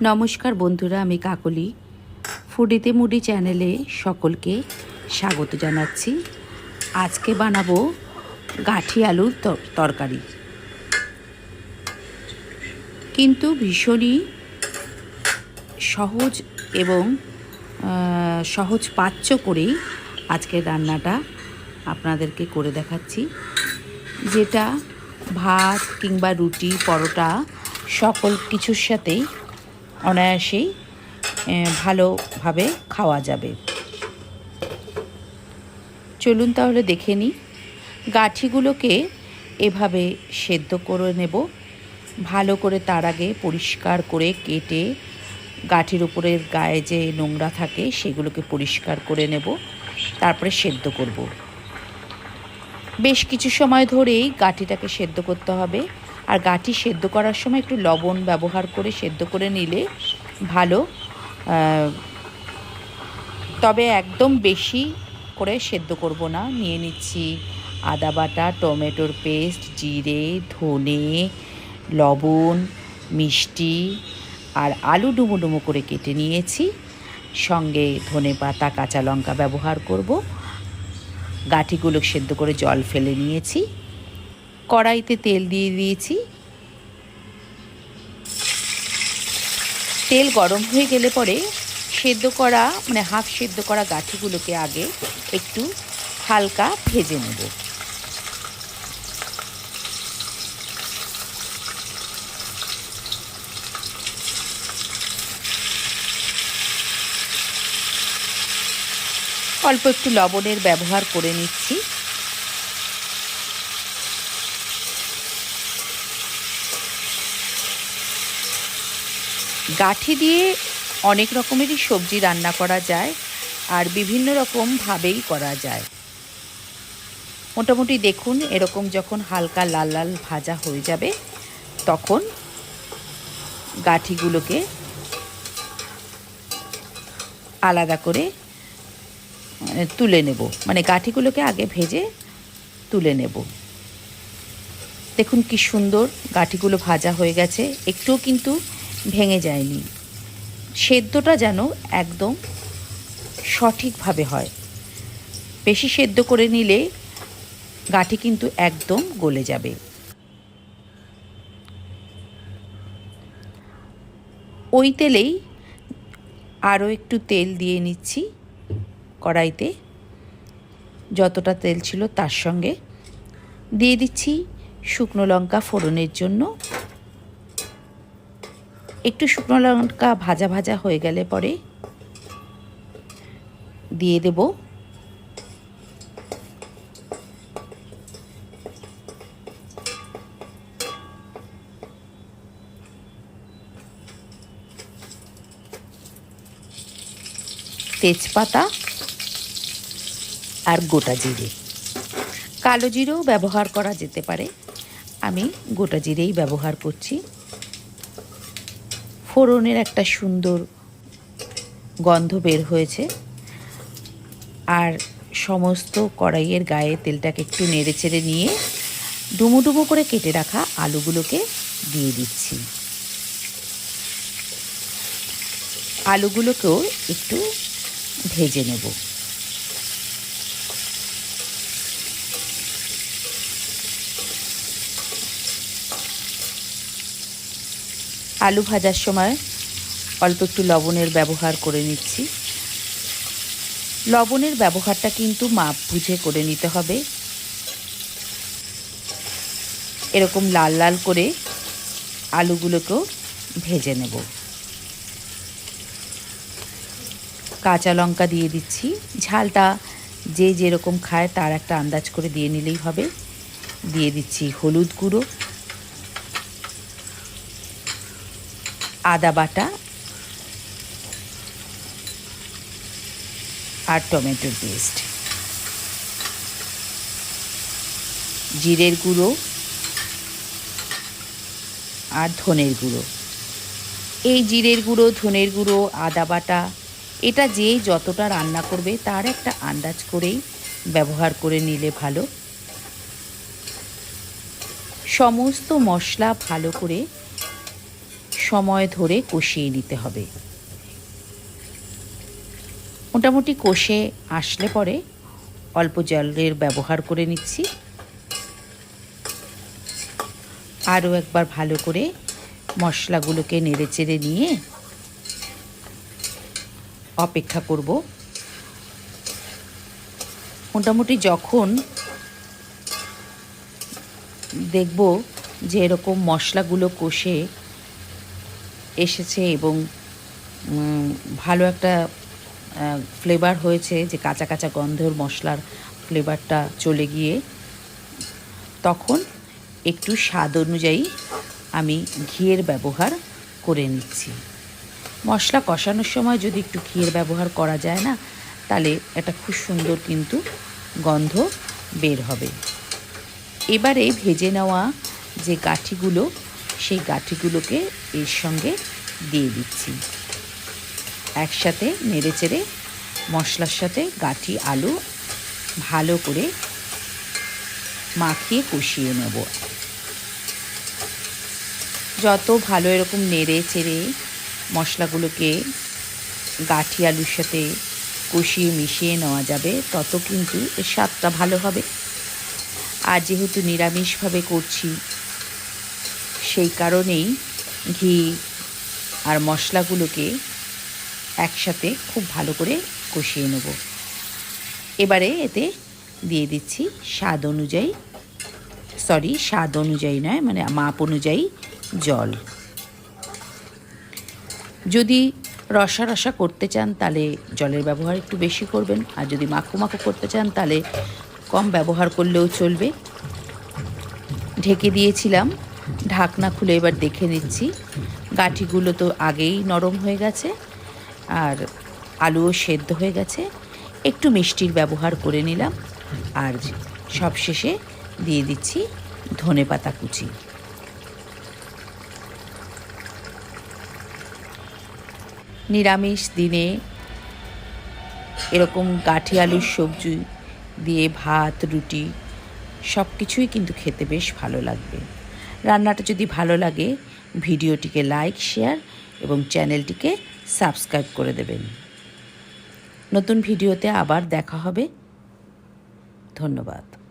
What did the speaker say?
নমস্কার বন্ধুরা, আমি কাকলি। ফুডিতে মুডি চ্যানেলে সকলকে স্বাগত জানাচ্ছি। আজকে বানাবো গাঠি আলুর তর- তরকারি। কিন্তু ভীষণই সহজ এবং সহজ পাচ্য করেই আজকের রান্নাটা আপনাদেরকে করে দেখাচ্ছি। যেটা ভাত কিংবা রুটি, পরোটা, সকল কিছুর সাথেই অনায়াসেই ভালোভাবে খাওয়া যাবে। চলুন তাহলে দেখে নিই। গাঠিগুলোকে এভাবে সেদ্ধ করে নেব। ভালো করে তার আগে পরিষ্কার করে কেটে গাঠির উপরের গায়ে যে নোংরা থাকে সেগুলোকে পরিষ্কার করে নেব। তারপরে সেদ্ধ করব। বেশ কিছু সময় ধরেই গাঠিটাকে সেদ্ধ করতে হবে। আর গাঠি সেদ্ধ করার সময় একটু লবণ ব্যবহার করে সেদ্ধ করে নিলে ভালো। তবে একদম বেশি করে সেদ্ধ করব না। নিয়ে নিচ্ছি আদা বাটা, টমেটোর পেস্ট, জিরে, ধনে, লবণ, মিষ্টি আর আলু ডুমো ডুমো করে কেটে নিয়েছি। সঙ্গে ধনে পাতা, কাঁচা লঙ্কা ব্যবহার করব। গাঠিগুলো সেদ্ধ করে জল ফেলে নিয়েছি। কড়াইতে তেল দিয়ে দিয়েছি। তেল গরম হয়ে গেলে পরে সেদ্ধ করা মানে হাফ সেদ্ধ করা গাঠিগুলোকে আগে একটু হালকা ভেজে নেব। অল্প একটু লবণের ব্যবহার করে নিচ্ছি। গাঠি দিয়ে অনেক রকমেরই সবজি রান্না করা যায় আর বিভিন্ন রকমভাবেই করা যায়। মোটামুটি দেখুন, এরকম যখন হালকা লাল লাল ভাজা হয়ে যাবে, তখন গাঠিগুলোকে আলাদা করে মানে তুলে নেব। মানে গাঠিগুলোকে আগে ভেজে তুলে নেব। দেখুন কি সুন্দর গাঠিগুলো ভাজা হয়ে গেছে। একটুও কিন্তু ভেঙে যায়নি। সেদ্ধটা যেন একদম সঠিকভাবে হয়। বেশি সেদ্ধ করে নিলে গাঠি কিন্তু একদম গলে যাবে। ওই তেলেই আরও একটু তেল দিয়ে নিচ্ছি কড়াইতে। যতটা তেল ছিল তার সঙ্গে। দিয়ে দিচ্ছি শুকনো লঙ্কা ফোড়নের জন্য। একটু শুকনো লঙ্কা ভাজা ভাজা হয়ে গেলে পরে দিয়ে দেব। তেজপাতা আর গোটা জিরে। কালো জিরেও ব্যবহার করা যেতে পারে। আমি গোটা জিরেই ব্যবহার করছি। ফোড়নের একটা সুন্দর গন্ধ বের হয়েছে। আর সমস্ত কড়াইয়ের গায়ে তেলটাকে একটু নেড়ে চেড়ে নিয়ে ডুমো করে কেটে রাখা আলুগুলোকে দিয়ে দিচ্ছি। আলুগুলোকেও একটু ভেজে নেব। আলু ভাজার সময় অল্প একটু লবণের ব্যবহার করে নিচ্ছি। লবণের ব্যবহারটা কিন্তু মাপ বুঝে করে নিতে হবে। এরকম লাল লাল করে আলুগুলোকেও ভেজে নেব। কাঁচা লঙ্কা দিয়ে দিচ্ছি। ঝালটা যে যেরকম খায় তার একটা আন্দাজ করে দিয়ে নিলেই হবে। দিয়ে দিচ্ছি হলুদ গুঁড়ো। আদা বাটা আর টমেটো পেস্ট। জিরের গুঁড়ো আর ধনের গুঁড়ো। এই জিরের গুঁড়ো, ধনের গুঁড়ো, আদা বাটা, এটা যে যতটা রান্না করবে তার একটা আন্দাজ করেই ব্যবহার করে নিলে ভালো। সমস্ত মশলা ভালো করে সময় ধরে কষিয়ে নিতে হবে। মোটামুটি কষে আসলে পরে অল্প জলের ব্যবহার করে নিচ্ছি। আরও একবার ভালো করে মশলাগুলোকে নেড়ে চেড়ে নিয়ে অপেক্ষা করব। মোটামুটি যখন দেখব যে এরকম মশলাগুলো কষে এসেছে এবং ভালো একটা ফ্লেভার হয়েছে যে কাঁচা কাঁচা গন্ধের মশলার ফ্লেভারটা চলে গিয়ে। তখন একটু স্বাদ অনুযায়ী আমি ঘিয়ের ব্যবহার করে নিচ্ছি। মশলা কষানোর সময় যদি একটু ঘিয়ের ব্যবহার করা যায় না, তাহলে এটা খুব সুন্দর কিন্তু গন্ধ বের হবে। এবারে ভেজে নেওয়া যে গাঠিগুলো সেই গাঠিগুলোকে এর সঙ্গে দিয়ে দিচ্ছি। একসাথে নেড়ে চেড়ে মশলার সাথে গাঠি আলু ভালো করে মাখিয়ে কষিয়ে নেব। যত ভালো এরকম নেড়ে চেড়ে মশলাগুলোকে গাঠি আলুর সাথে কষিয়ে মিশিয়ে নেওয়া যাবে, তত কিন্তু স্বাদটা ভালো হবে। আর যেহেতু নিরামিষভাবে করছি সেই কারণেই ঘি আর মশলাগুলোকে একসাথে খুব ভালো করে কষিয়ে নেব। এবারে এতে দিয়ে দিচ্ছি স্বাদ অনুযায়ী সরি স্বাদ অনুযায়ী নয় মানে মাপ অনুযায়ী জল। যদি রসা রসা করতে চান তাহলে জলের ব্যবহার একটু বেশি করবেন, আর যদি মাখো মাখো করতে চান তাহলে কম ব্যবহার করলেও চলবে। ঢেকে দিয়েছিলাম ঢাকনা খুলে এবার দেখে নিচ্ছি। গাঠিগুলো তো আগেই নরম হয়ে গেছে আর আলুও সেদ্ধ হয়ে গেছে। একটু মিষ্টির ব্যবহার করে নিলাম। আর সবশেষে দিয়ে দিচ্ছি ধনে পাতা কুচি। নিরামিষ দিনে এরকম গাঠি আলুর সবজি দিয়ে ভাত, রুটি সব কিছুই কিন্তু খেতে বেশ ভালো লাগবে। রান্নাটা যদি ভালো লাগে, ভিডিওটিকে লাইক, শেয়ার এবং চ্যানেলটিকে সাবস্ক্রাইব করে দেবেন। নতুন ভিডিওতে আবার দেখা হবে। ধন্যবাদ।